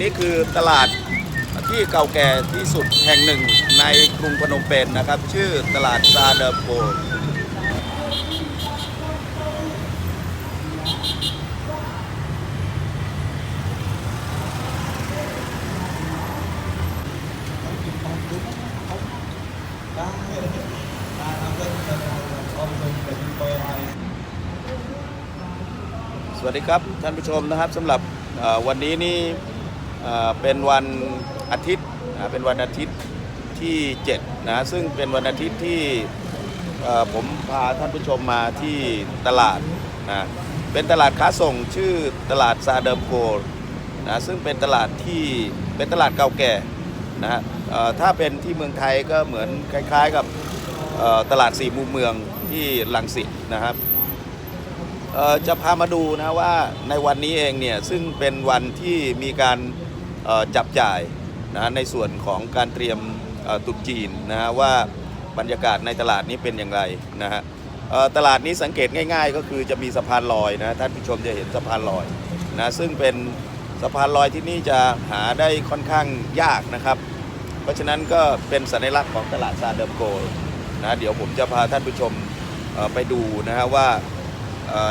นี่คือตลาดที่เก่าแก่ที่สุดแห่งหนึ่งในกรุงพนมเปญนะครับ ชื่อตลาดซาเดอร์โปสวัสดีครับท่านผู้ชมนะครับสำหรับวันนี้นี่ เป็นวันอาทิตย์นะเป็นวันอาทิตย์ที่7นะซึ่งเป็นวันอาทิตย์ที่ผมพาท่านผู้ชมมาที่ตลาดนะเป็นตลาดค้าส่งชื่อตลาดซาเดิมโกลนะซึ่งเป็นตลาดที่เป็นตลาดเก่าแก่นะฮะถ้าเป็นที่เมืองไทยก็เหมือนคล้ายๆกับตลาดสี่มุมเมืองที่ลังสิตนะครับจะพามาดูนะว่าในวันนี้เองเนี่ยซึ่งเป็นวันที่มีการ จับจ่ายนะในส่วนของการเตรียมเอ่อตรุษจีนนะฮะว่าบรรยากาศในตลาดนี้เป็นอย่างไรนะฮะตลาดนี้สังเกตง่ายๆ ก็คือจะมีสะพานลอยนะท่านผู้ชมจะเห็นสะพานลอยนะซึ่งเป็นสะพานลอยที่นี่จะหาได้ค่อนข้างยากนะครับ เพราะฉะนั้นก็เป็นสัญลักษณ์ของตลาดซาเดิมโกลนะเดี๋ยวผมจะพาท่านผู้ชมไปดูนะฮะว่า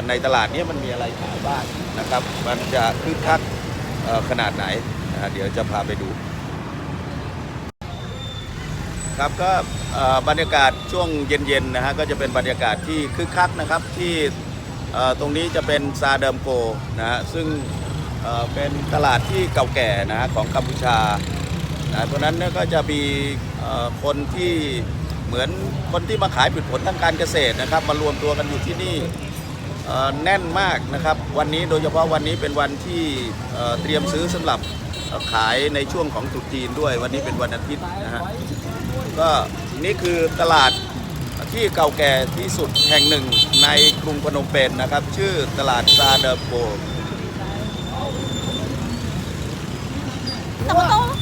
ในตลาดนี้มันมีอะไรขายบ้างนะครับ มันจะคึกคักขนาดไหน นะเดี๋ยวจะพาไปดู ครับก็บรรยากาศช่วงเย็นๆนะฮะก็จะเป็นบรรยากาศที่คึกคักนะครับที่ตรงนี้จะเป็นซาเดิมโกนะฮะซึ่งเเป็นตลาดที่เก่าแก่นะฮะของกัมพูชานะเพราะนั้นก็จะมีคนที่เหมือนคนที่มาขายผลิตผลทางการเกษตรนะครับ มารวมตัวกันอยู่ที่นี่แน่นมากนะครับ วันนี้โดยเฉพาะวันนี้เป็นวันที่เเตรียมซื้อสำหรับ ขายในช่วงของตรุษจีนด้วย วันนี้เป็นวันอาทิตย์นะฮะก็นี่คือตลาดที่เก่าแก่ที่สุดแห่งหนึ่งในกรุงพนมเปญนนะครับ ชื่อตลาดซาเดอร์โบแต่ต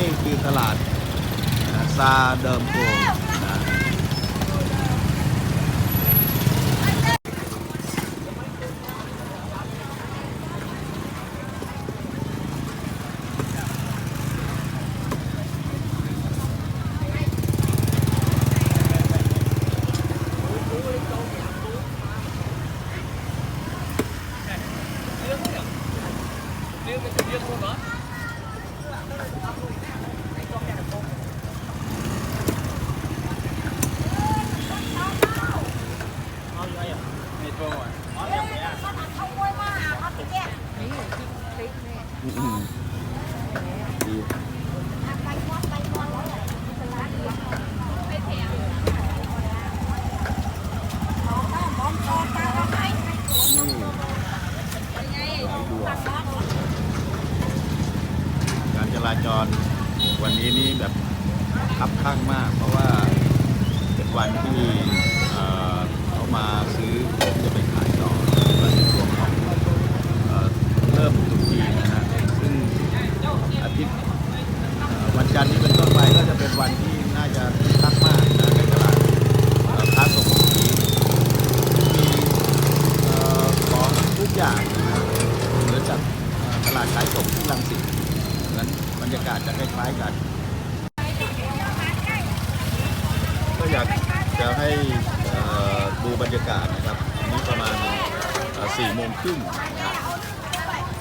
นี่คือตลาดซาเดิมโกนะ อืมดีนี่หลายบัวกา รวันนี้นี่แบบคับข้างมาก เพราะว่าเป็นวันที่เขามาซื้อจะไปขายต่อและในช่วงของเอเริ่มตรุษจีนนะฮะซึ่งอาทิตย์วันจันทร์นี้เป็นต้นไปก็จะเป็นวันที่น่าจะคักมากนะในตลาดค้าส่งตรงนี้มีของทุกอย่างนะเหมือนจากตลาดขายส่งที่ลังสิต บรรยากาศจะคล้ายๆกัน ก็อยากจะให้ดูบรรยากาศนะครับอันนี้ประมาณสี่โมงครึ่ง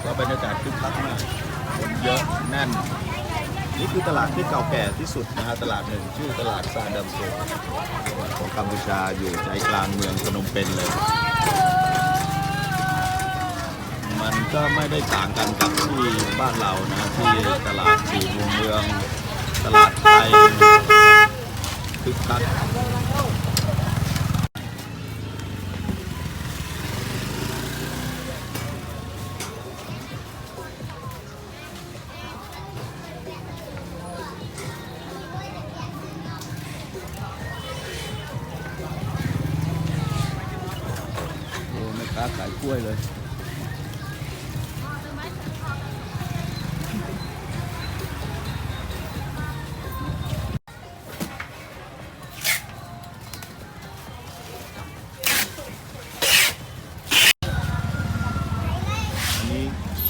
ก็บรรยากาศคึกคักมากคนเยอะแน่นนี่คือตลาดที่เก่าแก่ที่สุดนะฮะตลาดหนึ่งชื่อตลาดซาดัมโซของกัมพูชาอยู่ใจกลางเมืองพนมเปญเลย มันก็ไม่ได้ต่างกันกับที่บ้านเรานะที่ตลาดสี่มุมเมือง ตลาดไทยคึกคักโอ้ไม่ค้าขายกล้วยเลย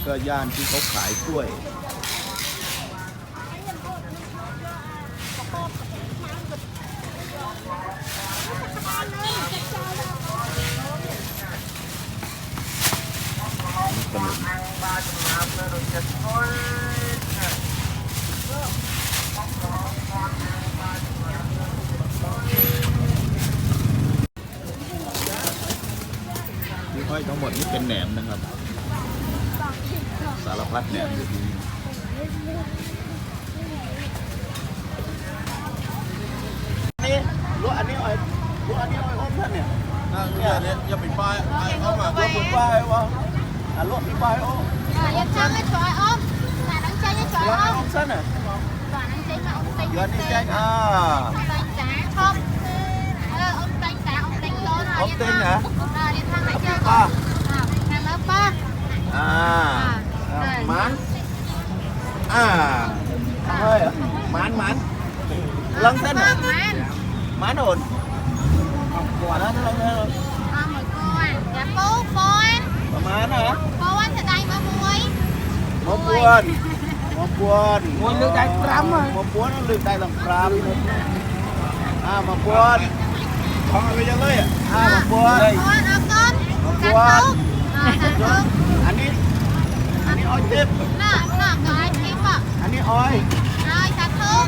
ก็ย่านที่เขาขายกล้วย ขนมที่ห้อยทั้งหมดนี่เป็นแหนมนะครับารพัดแหนมอยู่ที่นี่นี่รถอันนี้อ้อยรถอันนี้อ้อยอมท่านเนี่ยเนี่ยเนี่ยอย่าปิดป้ายป้ายเข้ามารถบุญป้ายวะอะรถมีป้ายโอ้ À, em cho cái chói ôm là đang chơi cái ร chói ถ ôm อมสั้นอะ và đang chơi mà ông đánh เดือนนี้แจ้งอ่า ông đánh cá không ờ, ông đánh cá ông đánh to rồi Ông em đánh ha. hả? Ờ, đi thang lại chơi Ba. con à em lớp ba อ่าอ่ามันอ่าเฮ้ยมันมันลังเส้น ba อะ man มันโดนกว่านั้นลังเส้น à một con dạ bố con ประมาณนะ bố anh sẽ đánh mà muối มะพวนมะพวนมวยเลือกได้ปรำอะมะพวนลืมได้ลำปรามอ่ามะพวนทำอะไรยังเลยอะอ่ามะพวน con à con Một cắt con. thuốc à cắt thuốc อันนี้อันนี้ อ้อยทิพย์ nè nè cái kim ạ อันนี้อ้อย rồi cắt thuốc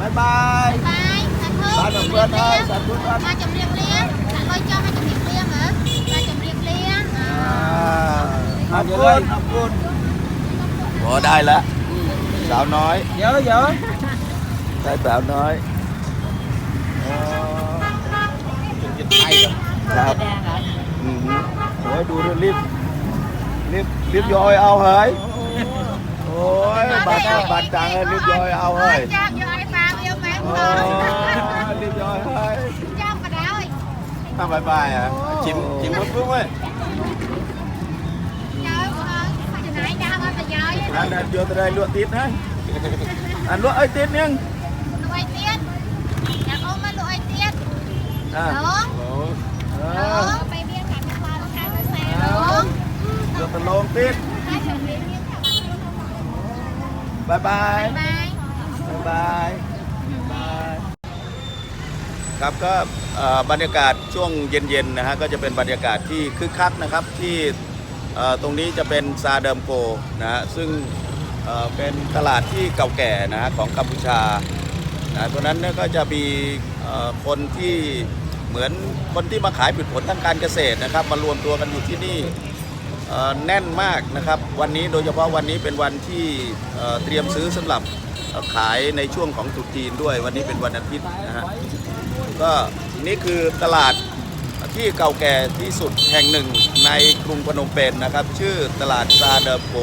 บายบาย bye cắt thuốc สาธุเพื่อนเอ้ยสาธุเพื่อนมาจุ่มเรียงเลี้ยง coi cho hai จุ่มเรียงเลี้ยงเหรอมาจุ่มเรียงเลี้ยงอ่าขอบคุณขอบคุณโอ้ได้แล้วสาวน้อยเยอะเยอะได้สาวน้อยอ๋อจะไทยเหรอครับอือหือโอ้ยดูดิรีบ รีบรีบยอยเอาเฮ้ยโอ้ยบัตรบัตรจังเลยรีบยอยเอาเฮ้ยจ้าอยู่ไอ้ฟางเอวแมงโอ้ทองยรีบยอยเฮ้ยจ้ากระดาวไอ้ทำบายบายอะชิมชิมมาปุ๊บเว้ยเจ้าเออจะไหนจ้ามาแต่ย้อยอันนั้น vô tới đây lụa tít đấy anh lụa ơi tít nhưng รวยเตี้ยนอยากเอามารวยเตี้ยน à น้องโอ้น้องไปเรียนกัน ที่บ้านทางแซ่น้อง vô tới lôn tít ให้จุ่มเรียงเลี้ยงค่ะ bye บายบายครับก็บรรยากาศช่วงเย็นๆนะฮะก็จะเป็นบรรยากาศที่คึกคักนะครับที่ตรงนี้จะเป็นซาเดิมโกนะฮะซึ่งเเป็นตลาดที่เก่าแก่นะฮะของกัมพูชานะตัวนั้นก็จะมีคนที่เหมือนคนที่มาขายผลผลทางการเกษตรนะครับ มารวมตัวกันอยู่ที่นี่ แน่นมากนะครับ วันนี้โดยเฉพาะวันนี้เป็นวันที่เตรียมซื้อสำหรับขายในช่วงของตรุษจีนด้วย วันนี้เป็นวันอาทิตย์นะฮะก็นี่คือตลาดที่เก่าแก่ที่สุดแห่งหนึ่งในกรุงพนมเปญนะครับ ชื่อตลาดซาเดอร์โป